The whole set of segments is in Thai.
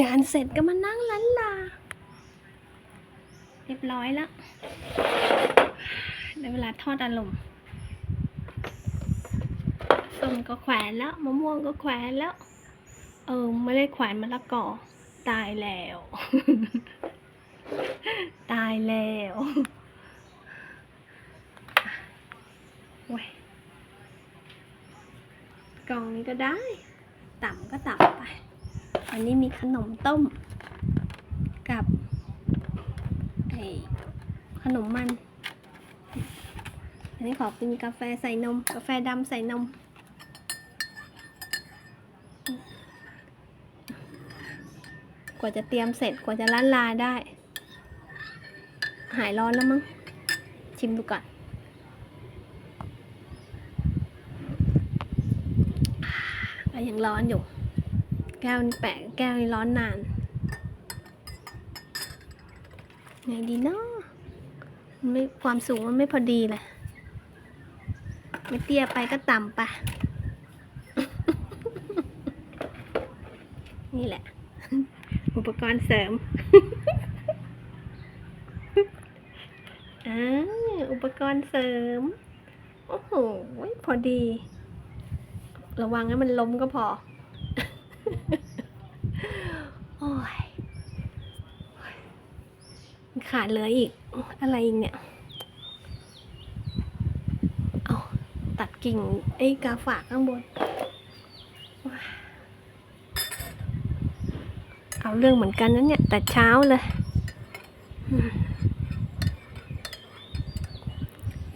งานเสร็จก็มานั่งล้านลา เรียบร้อยแล้วได้เวลาทอดอารมณ์ส้มก็แขวนแล้วมะม่วงก็แขวนแล้ว เออไม่ได้แขวนมะละกอตายแล้ว ตายแล้วโอ้ยกล่องนี้ก็ได้ ต่ำก็ต่ำไป อันนี้มีขนมต้ม กับไอขนมมัน อันนี้ขอเป็นกาแฟใส่นม กาแฟดำใส่นม กว่าจะเตรียมเสร็จกว่าจะล้านลาได้ หายร้อนแล้วมั้ง ชิมดูก่อนก็ยังร้อนอยู่ แก้วนี่แปะแก้วนี่ร้อนนาน ไงดีเนาะมันไม่ความสูงมันไม่พอดีเลยไม่เตี้ยไปก็ต่ำไปนี่แหละ อุปกรณ์เสริมอ่าอุปกรณ์เสริม โอ้โห พอดี ระวังให้มันล้มก็พอ โอ้ย ขาดเหลืออีกอะไรอีกเนี่ย เอาตัดกิ่งไอ้กาฝากข้างบน เอาเรื่องเหมือนกันนะเนี่ย แต่เช้าเลย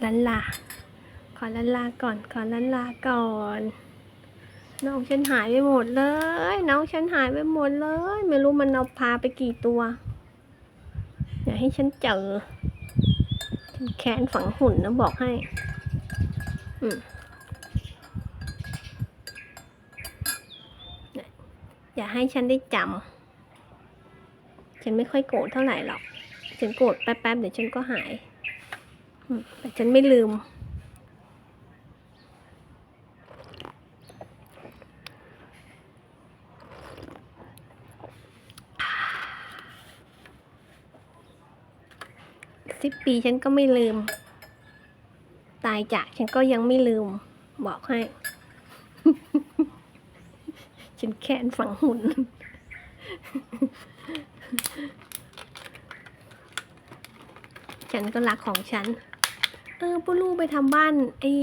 ลันลา ขอลันลาก่อน ขอลันลาก่อนน้องฉันหายไปหมดเลย น้องฉันหายไปหมดเลย ไม่รู้มันเอาพาไปกี่ตัว ให้ฉันเจอ ฉันแค้นฝังหุ่นนะบอกให้ อืมเนี่ยอย่าให้ฉันได้จำ ฉันไม่ค่อยโกรธเท่าไหร่หรอก ฉันโกรธแป๊บๆเดี๋ยวฉันก็หาย แต่ฉันไม่ลืม สิบปีฉันก็ไม่ลืม ตายจากฉันก็ยังไม่ลืม บอกให้ ฉันแค้นฝังหุ่น ฉันก็รักของฉัน เออปุลูไปทำบ้านไอ้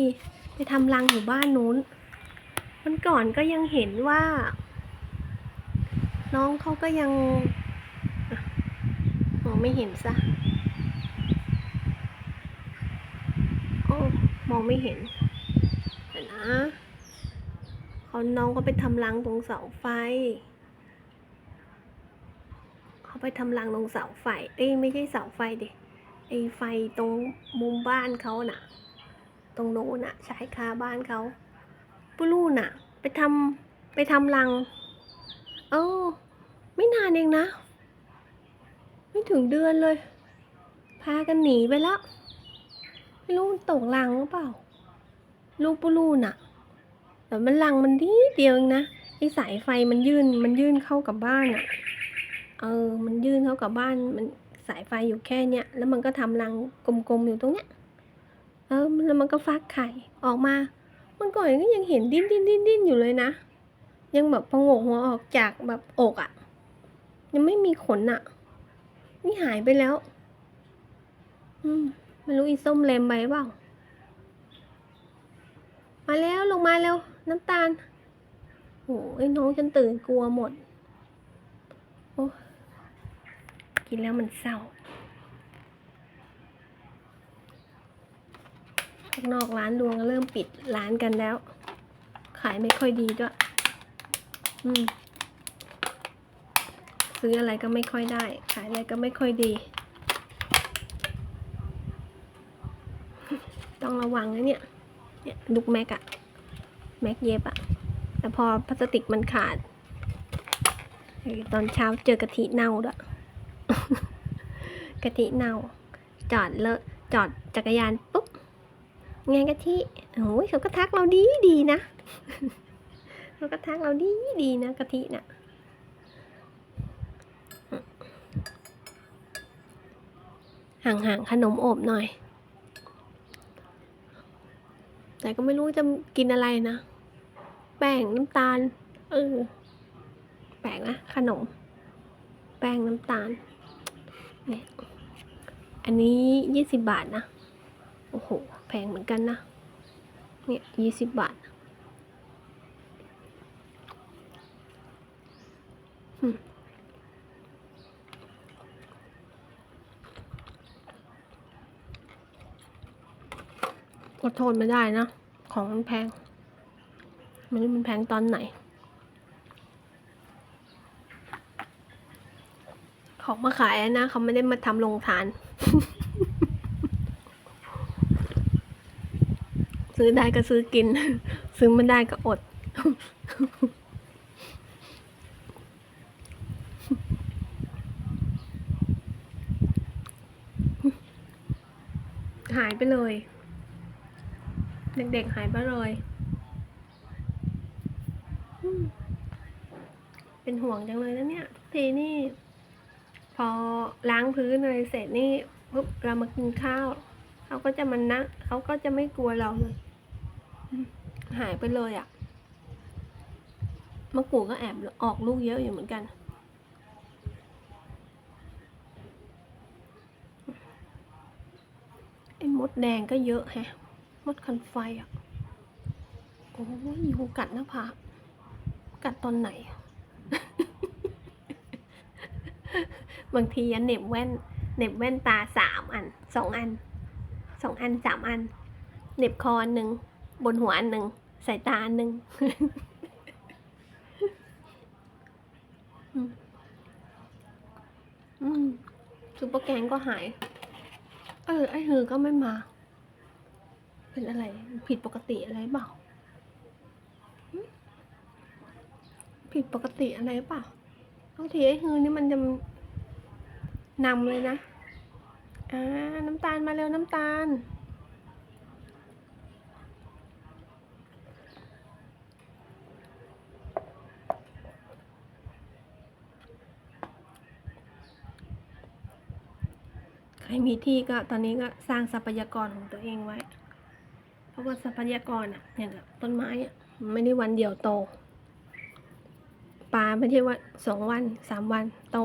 ไปทำรังอยู่บ้านนู้นมันก่อนก็ยังเห็นว่า น้องเขาก็ยังมองไม่เห็นซะ โอ้มอง ไม่เห็นนะเขาน้องก็ไปทำรังตรงเสาไฟ เขาไปทำรังตรงเสาไฟ เอ้ยไม่ใช่เสาไฟเด็ไอไฟตรงมุมบ้านเขาน่ะ ตรงโน้นน่ะชายคาบ้านเขาปุลูน่ะ ไปทำไปทำรัง เออ ไม่นานเองนะ ไม่ถึงเดือนเลย พากันหนีไปแล้ว ไม่รู้มันตกรังหรือเปล่า ลูกปูลูน่ะ แต่มันรังมันดีเดียวเองนะไอสายไฟมันยื่นมันยื่นเข้ากับบ้านอะ เออ มันยื่นเข้ากับบ้านมันสายไฟอยู่แค่เนี้ยแล้วมันก็ทำรังกลมๆอยู่ตรงเนี้ยเออแล้วมันก็ฟักไข่ออกมาเมื่อก่อนก็ยังเห็นดิ้นดิ้นดิ้นดิ้นอยู่เลยนะ ยังแบบพองกหัวออกจากแบบอกอะ ยังไม่มีขนอะ นี่หายไปแล้ว อืม ไม่รู้อีส้มเลมไปเปล่า มาแล้วลงมาเร็ว น้ำตาลโอ้ยน้องฉันตื่นกลัวหมด โอ้กินแล้วมันเศร้าข้างนอกร้านดวงเริ่มปิดร้านกันแล้ว ขายไม่ค่อยดีด้วย อืม ซื้ออะไรก็ไม่ค่อยได้ ขายอะไรก็ไม่ค่อยดี ระวังนะเนี่ย เนี่ยลุกแม็กอะแม็กเย็บอะแต่พอพลาสติกมันขาด ตอนเช้าเจอกะทิเน่าด้วยกะทิเน่า จอดเลอะจอดจักรยานปุ๊บไงกะทิโอ้ยเขาก็ทักเราดีดีนะเขาก็ทักเราดีดีนะกะทินะ่ะห่างๆขนมอบหน่อย แต่ก็ไม่รู้จะกินอะไรนะ แป้งน้ำตาล เออ แปลกนะ ขนม แป้งน้ำตาลเนี่ยอันนี้ยี่สิบบาทนะ โอ้โห แพงเหมือนกันนะ เนี่ยยี่สิบบาทอืม อดทนไม่ได้นะ ของมันแพง ไม่รู้มันแพงตอนไหน ของมาขายนะเขาไม่ได้มาทำโรงทาน ซื้อได้ก็ซื้อกิน ซื้อไม่ได้ก็อดหายไปเลย เด็กๆหายไปเลย เป็นห่วงจังเลยนะเนี่ยทุกทีนี่ พอล้างพื้นอะไรเสร็จนี่ปุ๊บเรามากินข้าว เขาก็จะมันนะเขาก็จะไม่กลัวเราเลย หายไปเลยอะ่ะมะกรูดก็แอบออกลูกเยอะอยู่เหมือนกันไอ้มดแดงก็เยอะแฮะ มดคันไฟอะ โอ้ยยูกัดหน้าผากกัดตอนไหน บางทีอะเหน็บแว่นเหน็บแว่นตาสามอัน สองอัน สองอันสามอันเหน็บคออันหนึ่ง บนหัวอันหนึ่งใส่ตาอันหนึ่งอืมซุปเปอร์แกงก็หาย เออ ไอฮือก็ไม่มา เป็นอะไร ผิดปกติอะไรเปล่า ผิดปกติอะไรเปล่าบางทีไอฮือนี่มันจะนำเลยนะอ่าน้ำตาลมาเร็วน้ำตาล ใครมีที่ก็ตอนนี้ก็สร้างทรัพยากรของตัวเองไว้ เพราะว่าทรัพยากรอะอย่างกับต้นไม้อะไม่ได้วันเดียวโตปลาไม่ใช่ว่าสองวันสามวันโต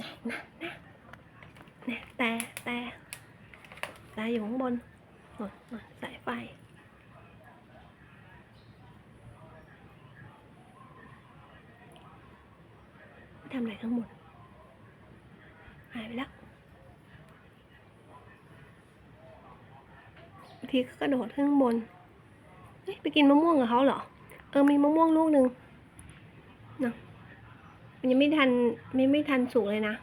นะนะนะนะแต่แต่แต่อยู่ข้างบนโน่นโน่นสายไฟทำอะไรข้างบน หายไปแล้วบางทีก็กระโดดขึ้นบนเฮ้ยไปกินมะม่วงกับเขาเหรอ เออมีมะม่วงลูกหนึ่งนะมันยังไม่ทันไม่ไม่ทันสุกเลยนะ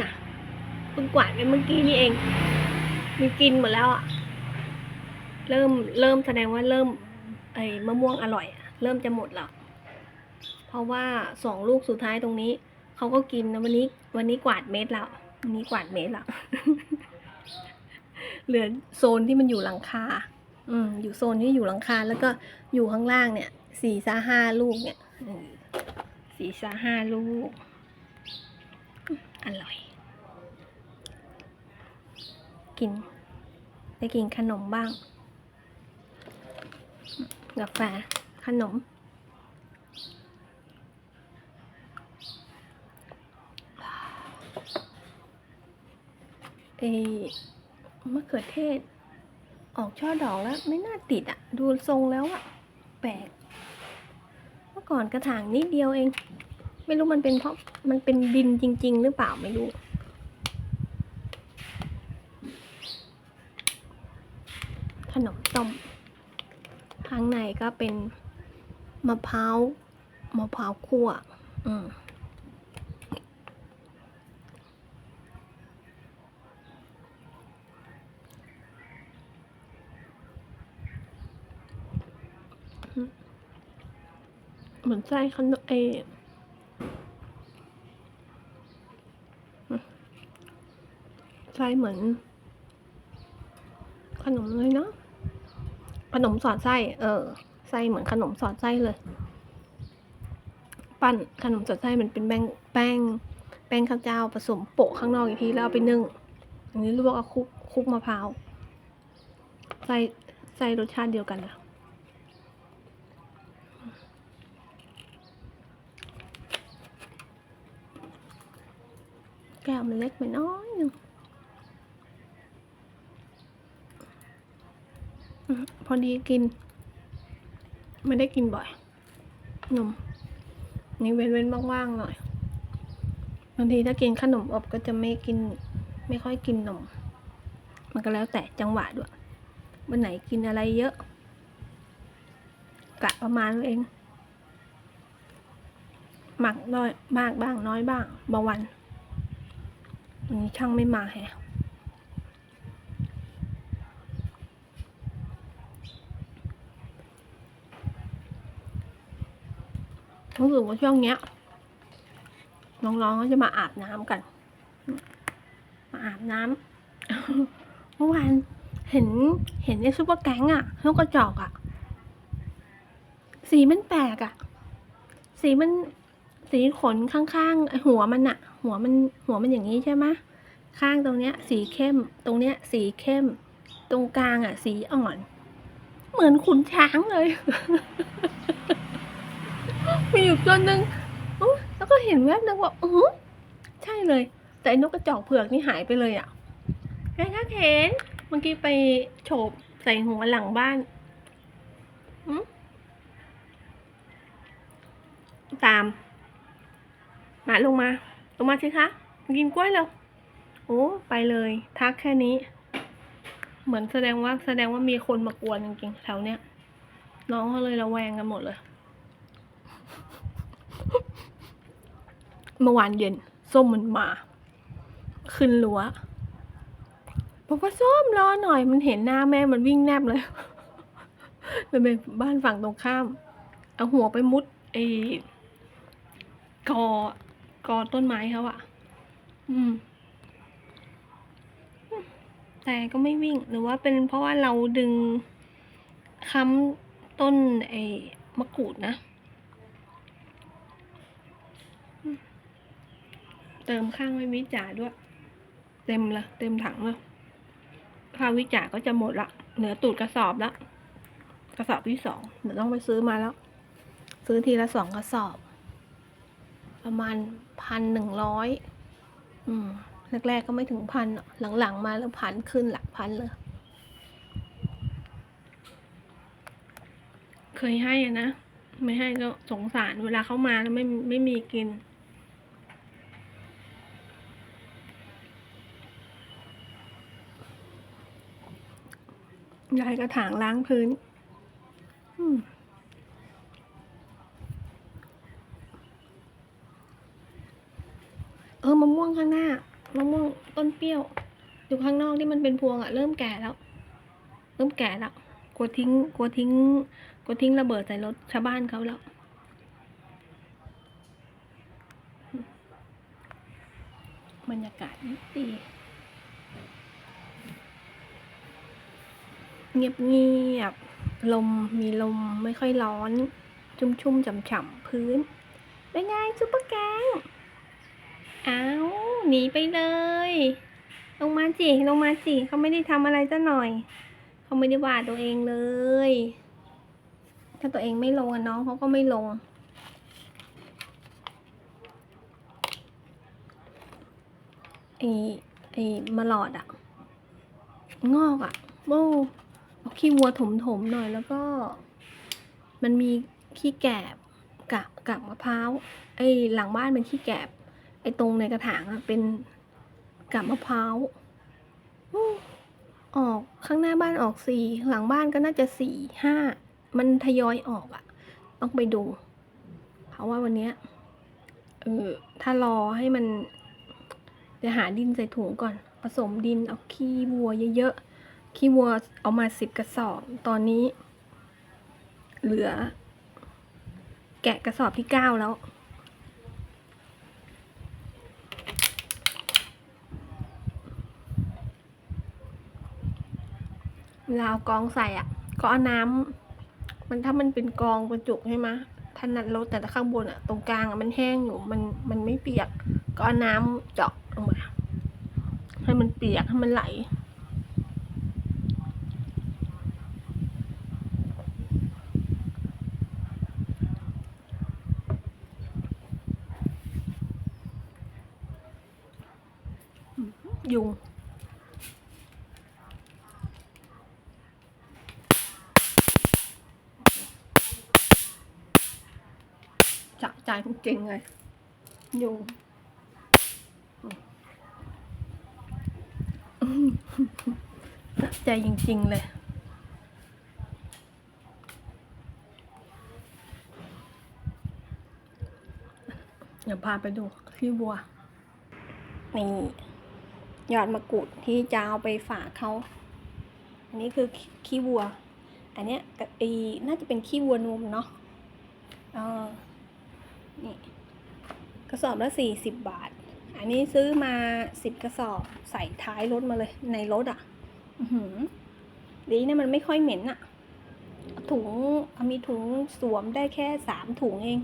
น่ะเพิ่งกวาดไปเมื่อกี้นี่เอง มีกินหมดแล้วอะเริ่มเริ่มแสดงว่าเริ่มไอ้มะม่วงอร่อย เริ่มจะหมดแล้ว เพราะว่าสองลูกสุดท้ายตรงนี้ เขาก็กินนะวันนี้ วันนี้กวาดเม็ดแล้ววันนี้กวาดเม็ดแล้วเหลือโซนที่มันอยู่หลังคา อืม อยู่โซนที่อยู่หลังคา แล้วก็อยู่ข้างล่างเนี่ยสี่ซาห้าลูกเนี่ยสี่ซาห้าลูกอืมอร่อย กินได้กินขนมบ้าง กาแฟ ขนม เอมะเขือเทศ ออกช่อดอกแล้วไม่น่าติดอะดูทรงแล้วอะแปลก เมื่อก่อนกระถางนิดเดียวเอง ไม่รู้มันเป็นเพราะมันเป็นดินจริง ๆ หรือเปล่าไม่รู้ขนมต้มข้างในก็เป็นมะพร้าวมะพร้าวคั่ว อืม เหมือนไส้ขนมเอไส้เหมือน ขนมเลยเนาะขนมสอดไส้ เออ ไส้เหมือนขนมสอดไส้เลย ปั้นขนมสอดไส้มันเป็นแป้งแป้ง แป้งข้าวเจ้าผสมโปะข้างนอกอีกทีแล้วเอาไปนึ่งอันนี้ลวกเอาคุกคุกมะพร้าวใส่ใส่รสชาติเดียวกันเลย แก้วมันเล็กไปน้อยหนึงอืมพอดีกิน ไม่ได้กินบ่อยนมนี่เว้นเว้นๆว่างๆหน่อยบางทีถ้ากินขนมอบก็จะไม่กิน ไม่ค่อยกินนม มันก็แล้วแต่จังหวะด้วยวันไหนกินอะไรเยอะกะประมาณเองหมักน้อยมากบ้างน้อยบ้างบางวัน นนี้ช่างไม่มาแฮะรู้สึกว่าช่วงเนี้ยน้องๆก็จะมาอาบน้ำกัน มาอาบน้ำเมื่อวานเห็นเห็นในซุปเปอร์แก๊งอะนกกระจอกอะสีมันแปลกอะสีมันสีขนข้างๆหัวมันอะ หัวมันหัวมันอย่างนี้ใช่ไหมข้างตรงเนี้ย สีเข้ม ตรงเนี้ย สีเข้ม ตรงกลางอะ สีอ่อน เหมือนขุนช้างเลย มีอยู่ตัวหนึ่งแล้วก็เห็นแวบนึงว่าอือใช่เลย แต่ไอ้นกกระจอกเผือกนี่หายไปเลยอะ่ะแค่คะเห็นเมื่อกี้ไปโฉบใส่หัวหลังบ้านตาม มาลงมา งมาสิคะมากินกล้วยแล้วโอ้ ไปเลย ทักแค่นี้ เหมือนแสดงว่าแสดงว่ามีคนมากวนจริงๆแถวเนี้ย น้องเขาเลยระแวงกันหมดเลย เมื่อวานเย็น ส้มมันมา ขึ้นรั้วบอกว่าส้มรอหน่อยมันเห็นหน้าแม่มันวิ่งแนบเลยมันเป็นบ้านฝั่งตรงข้าม เอาหัวไปมุดไอ้กอ อต้นไม้เขาอะอืม แต่ก็ไม่วิ่ง หรือว่าเป็นเพราะว่าเราดึงค้ำต้นไอ้มะกรูดนะเติมข้างไว้วิจาด้วย เต็มละเต็มถังเลยข้าววิจาก็จะหมดละเหลือตูดกระสอบละกระสอบที่สองเดี๋ยวต้องไปซื้อมาแล้ว ซื้อทีละสองกระสอบ ประมาณ พันหนึ่งร้อยอืมแรกๆก็ไม่ถึงพันหลังๆมาแล้วพันขึ้นหลักพันเลย เคยให้อะนะ ไม่ให้ก็สงสารเวลาเขามาแล้วไม่ไม่มีกินยายกระถางล้างพื้น อืม เออมะม่วงข้างหน้ามะม่วงต้นเปรี้ยว อยู่ข้างนอกที่มันเป็นพวงอะเริ่มแก่แล้ว เริ่มแก่แล้วกลัวทิ้งกลัวทิ้งกลัวทิ้งระเบิดใส่รถชาวบ้านเขาแล้วบรรยากาศดีเงียบเงียบๆลมมีลมไม่ค่อยร้อนชุ่มชุ่มๆฉ่ำๆพื้นเป็นไงซุปเปอร์แกง อ้าวหนีไปเลย ลงมาจิลงมาจิเขาไม่ได้ทำอะไรซะหน่อย เขาไม่ได้ว่าตัวเองเลย ถ้าตัวเองไม่ลงอะน้องเขาก็ไม่ลงไอ้ไอ้มาหลอดอะงอกอะโบ้เอาขี้วัวถมๆหน่อยแล้วก็ มันมีขี้แกบกะกากมะพร้าวไอ้หลังบ้านเป็นขี้แกบ ไอ้ตรงในกระถางอะเป็นกาบมะพร้าวอออกข้างหน้าบ้านออกสี่หลังบ้านก็น่าจะสี่ห้ามันทยอยออกอะต้องไปดู เพราะว่าวันเนี้ยเออถ้ารอให้มัน จะหาดินใส่ถุงก่อน ผสมดินเอาขี้วัวเยอะๆขี้วัวเอามาสิบกระสอบตอนนี้ เหลือ แกะกระสอบที่เก้าแล้ว เวลาเอากองใส่อะ ก็เอาน้ำมันถ้ามันเป็นกองกระจุกใช่ไหมทถนัดรถแต่ข้างบนอะตรงกลางอะมันแห้งอยู่มันมันไม่เปียก ก็เอาน้ำเจาะลงมาให้มันเปียกให้มันไหลยุง จับใจจริงเลยยุงใจจริงๆเลยเดี๋ยวพาไปดูขี้บัว นี่ ยอดมะกรูดที่จะเอาไปฝากเขา อันนี้คือขี้วัว อันเนี้ยกะไอน่าจะเป็นขี้วัวนมเนาะเออ นี่กระสอบละสี่สิบบาท อันนี้ซื้อมาสิบกระสอบใส่ท้ายรถมาเลยในรถอะอือหือดีเนี่ยมันไม่ค่อยเหม็นอะ่ะ ถุงมีถุงสวมได้แค่สามถุงเอง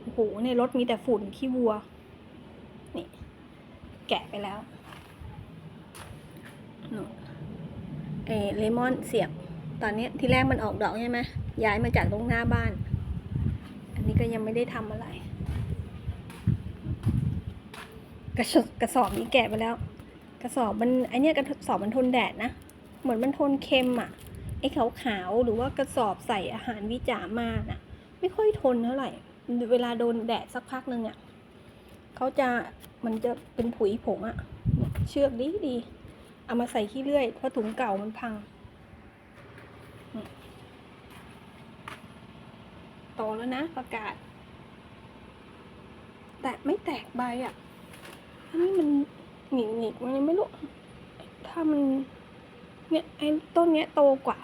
โอ้โหในรถมีแต่ฝุ่นขี้วัว นี่ แกะไปแล้วเออเลมอนเสียบ ตอนนี้ที่แรกมันออกดอกใช่ไหมย้ายมาจากตรงหน้าบ้าน อันนี้ก็ยังไม่ได้ทำอะไร กระสอบกระสอบนี้แกะไปแล้ว กระสอบมันไอเนี้ยกระสอบมันทนแดดนะ เหมือนมันทนเค็มอะ ไอขาวๆหรือว่ากระสอบใส่อาหารวิจามาน่ะ ไม่ค่อยทนเท่าไหร่ เวลาโดนแดดสักพักหนึ่งอะเขาจะมันจะเป็นผุยผงอะเนี่ยเชือกดีดีเอามาใส่ขี้เลื่อยเพราะถุงเก่ามันพังนี่ โตแล้วนะประกาศ แต่ไม่แตกใบอะอันนี้มันหงิกหงิกมันยังไม่รู้ ถ้ามันเนี่ยไอ้ต้นเนี้ยโตกว่า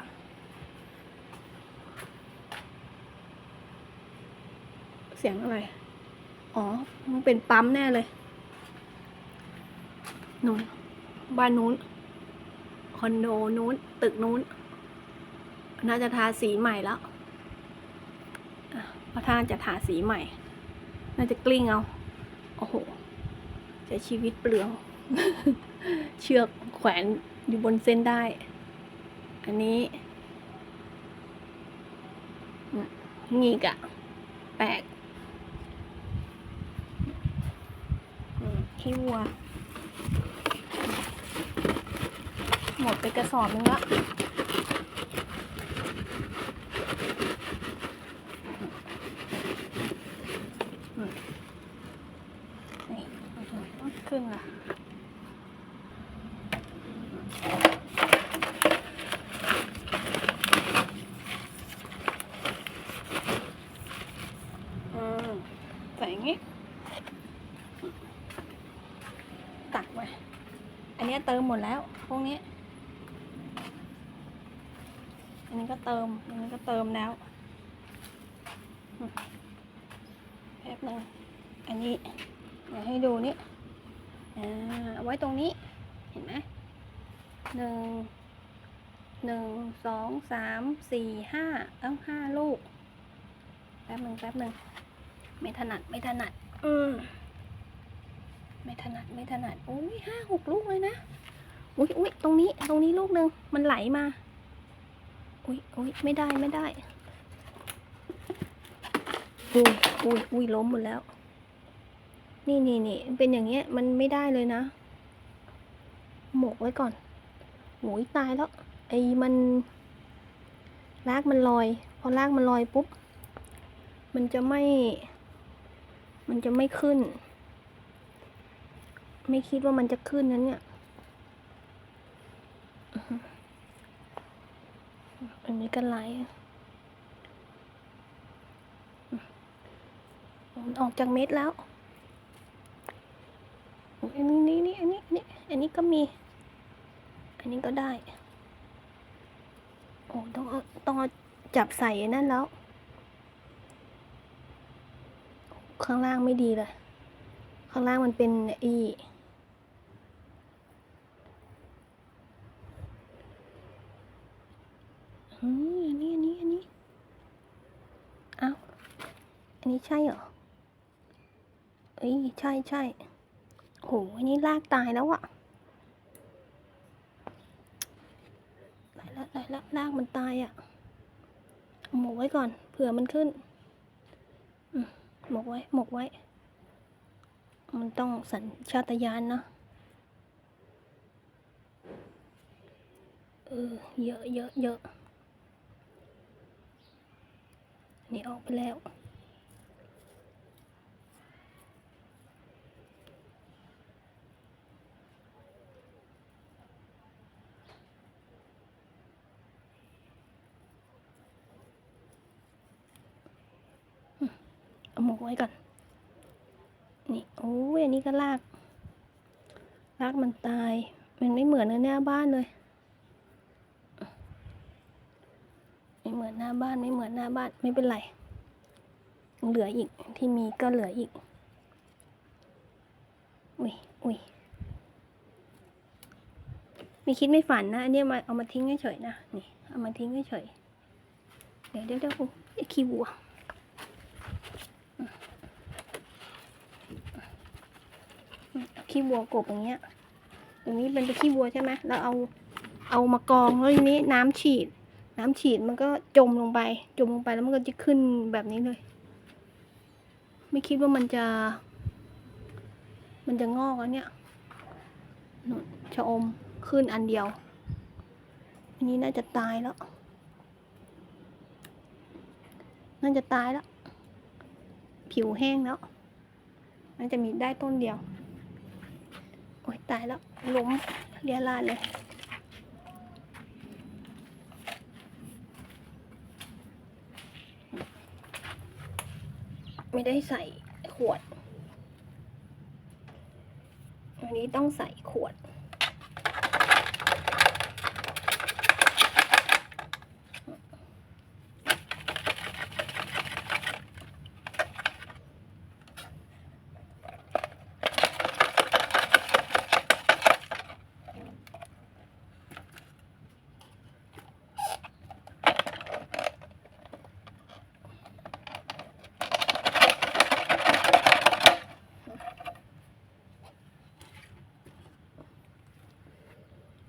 เสียงอะไร อ๋อ มันเป็นปั๊มแน่เลยนู้นบ้านนู้นคอนโดนู้น ตึกนู้น น่าจะทาสีใหม่แล้ว ราะท่านจะทาสีใหม่ น่าจะกลิ้งเอา โอ้โหใช้ชีวิตเปลือง เชือกแขวนอยู่บนเส้นได้ อันนี้งีกอะแปลกขี้วัว หมดไปกระสอบนึงละอืมนี่ขึ้นละ อืมใส่อย่างงี้ ตักไว้ อันเนี้ยเติม หมดแล้ว พวกนี้ อันนี้ก็เติม อันนี้ก็เติมแล้วแป๊บหนึงอันนี้เดี๋ยวให้ดูนี่อ่าเอาไว้ตรงนี้ เห็นไหมหนึ่ง หนึ่ง สอง สาม สี่ ห้า เอ้าห้าลูก แป๊บหนึ่งแป๊บหนึ่ง ไม่ถนัด ไม่ถนัด อืมไม่ถนัด ไม่ถนัด โอ้ยห้าหกลูกเลยนะ อุ้ยอุ้ยตรงนี้ ตรงนี้ลูกหนึ่งมันไหลมา อุ้ยอุ้ยไม่ได้ไม่ได้ อุ้ยอุ้ยอุ้ยล้มหมดแล้ว นี่นี่นี่เป็นอย่างเงี้ย มันไม่ได้เลยนะ หมกไว้ก่อนโอ้ยตายแล้ว ไอ้มัน รากมันลอย พอรากมันลอยปุ๊บ มันจะไม่ มันจะไม่ขึ้น ไม่คิดว่ามันจะขึ้นนั้นเนี่ย อันนี้ก็ไหลมันออกจากเม็ดแล้วอันนี้นี่นี่อันนี้นี่อันนี้ก็มี อันนี้ก็ได้ โอ้ต้องเอาต้องเอาจับใส่อ้นั่นแล้ว ข้างล่างไม่ดีเลย ข้างล่างมันเป็นอี อันนี้อันนี้อันนี้เอาอันนี้ใช่เหรอเอ้ยใช่ใช่โหอันนี้ลากตายแล้วอะตายละตายละลากมันตายอะหมกไว้ก่อนเผื่อมันขึ้นหมกไว้หมกไว้ มันต้องสัญชาตญาณเนอะเออเยอะเยอะเยอะ นี่ออกไปแล้ว เอาหมกไว้ก่อน นี่ โอ้ยอันนี้ก็ลาก ลากมันตาย มันไม่เหมือนกับหน้าบ้านเลย ไม่เหมือนหน้าบ้านไม่เหมือนหน้าบ้านไม่เป็นไรเหลืออีกที่มีก็เหลืออีก อุ้ยอุ้ยไม่คิดไม่ฝันนะอันเนี้ยมาเอามาทิ้งเฉยๆนะนี่เอามาทิ้งเฉยๆเดี๋ยวเดี๋ยวเดี๋ยวโอ้ขี้วัวขี้วัวกบอย่างเงี้ยตรงนี้เป็นขี้วัวใช่ไหมแล้วเอาเอามากองแล้วทีนี้น้ำฉีด น้ำฉีดมันก็จมลงไป จมลงไปแล้วมันก็จะขึ้นแบบนี้เลย ไม่คิดว่ามันจะ มันจะงอกแล้วเนี่ยนชะอมขึ้นอันเดียว อันนี้น่าจะตายแล้ว น่าจะตายแล้ว ผิวแห้งแล้ว น่าจะมีได้ต้นเดียว โอ้ยตายแล้วล้มเรียราดเลย ไม่ได้ใส่ขวดอันนี้ต้องใส่ขวด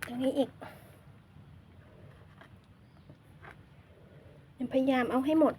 ตรงนี้อีกพ ยายามเอาให้หมด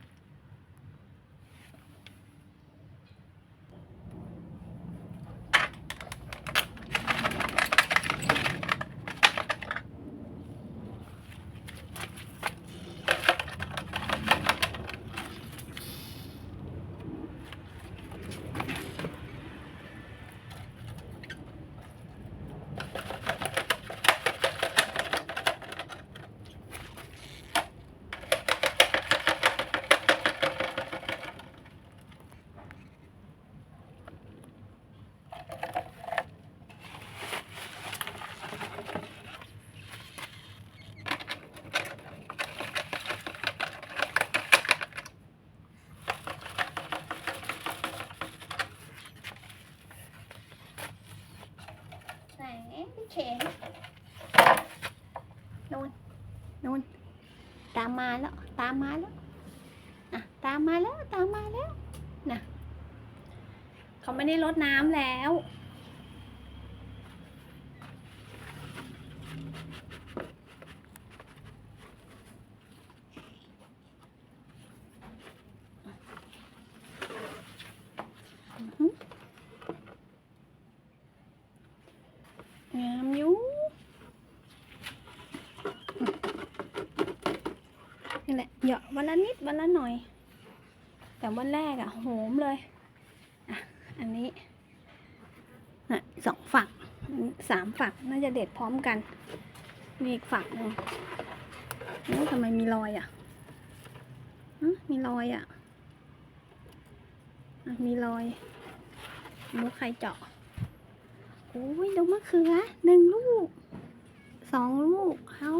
ไหน เขนนู่นนู่นตามมาแล้ว ตามมาแล้วอะตามมาแล้ว ตามมาแล้วนะเขาไม่ได้ลดน้ำแล้ว อือหืองามอยู่นี่แหละเหยาะวันละนิดวันละหน่อย แต่วันแรกอะโหมเลยอะอันนี้นะสองฝักสามฝักน่าจะเด็ดพร้อมกัน มีอีกฝักหนึ่งนี่ทำไมมีรอยอะฮะมีรอยอะ่ะมีรอยมือใครเจาะโอ้ยดูมะเขือหนึ่งลูกสองลูกเขา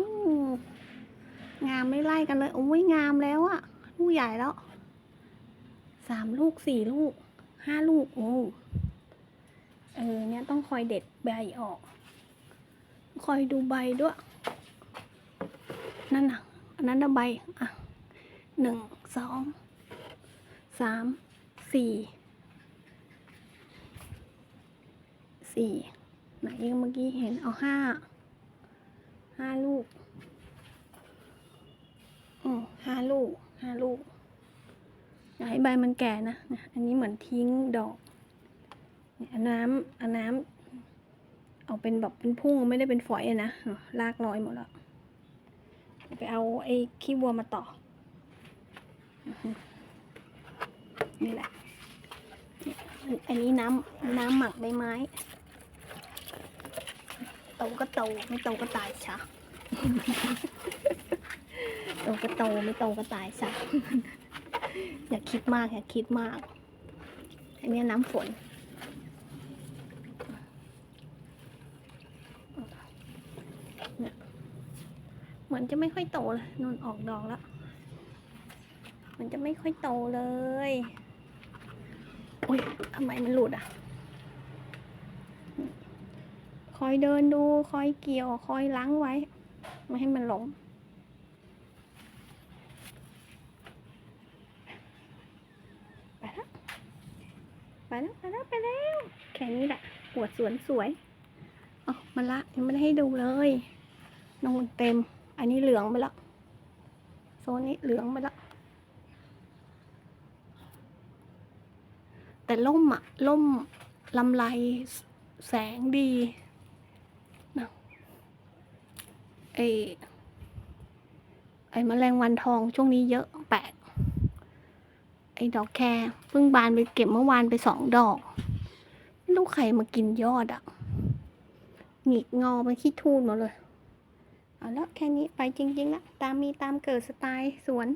งามไม่ไล่กันเลย โอ้ยงามแล้วอะลูกใหญ่แล้ว สามลูกสี่ลูกห้าลูกโอ้เออเนี่ยต้องคอยเด็ดใบออก คอยดูใบด้วย นั่นน่ะ อันนั้นนะใบ อะหนึ่งสองสามสี่สี่ไหนเมื่อกี้เห็นเอาห้าห้าลูก อืมห้าลูกห้าลูก อย่าให้ใบมันแก่นะอันนี้เหมือนทิ้งดอกเนี่ยเอาน้ำเอาน้ำเอาเป็นแบบเป็นพุ่งไม่ได้เป็นฝอยนะลากลอยหมดแล้วไปเอาไอ้ขี้วัวมาต่อ นี่แหละ อันนี้น้ำน้ำหมักใบไม้โตก็โตไม่โตก็ตายชะโตก็โตไม่โตก็ตายซะ อย่าคิดมากอย่าคิดมากอันนี้น้ำฝน เหมือนจะไม่ค่อยโตเลยนนออกดอกแล้ว มันจะไม่ค่อยโตเลยอุ้ยทำไมมันหลุดอะ คอยเดินดู คอยเกี่ยว คอยล้างไว้ ไม่ให้มันหล้มไปแล้ว ไปแล้วไปแล้วไปแล้วแค่นี้แหละหัวสวนสวยอ๋อมันละยังไม่ได้ให้ดูเลยนงเต็ม อันนี้เหลืองไปแล้วโซนนี้เหลืองไปแล้วแต่ล่มอะล่มลำไรแสงดีนะไอไอแมลงวันทองช่วงนี้เยอะแปลก ไอดอกแครเพิ่งบานไปเก็บเมื่อวานไปสองดอก ไม่รู้ใครมากินยอดอะหงิกงอมันขี้ทูนหมดเลย เอาละแค่นี้ไปจริงๆละตามมีตามเกิดสไตล์สวน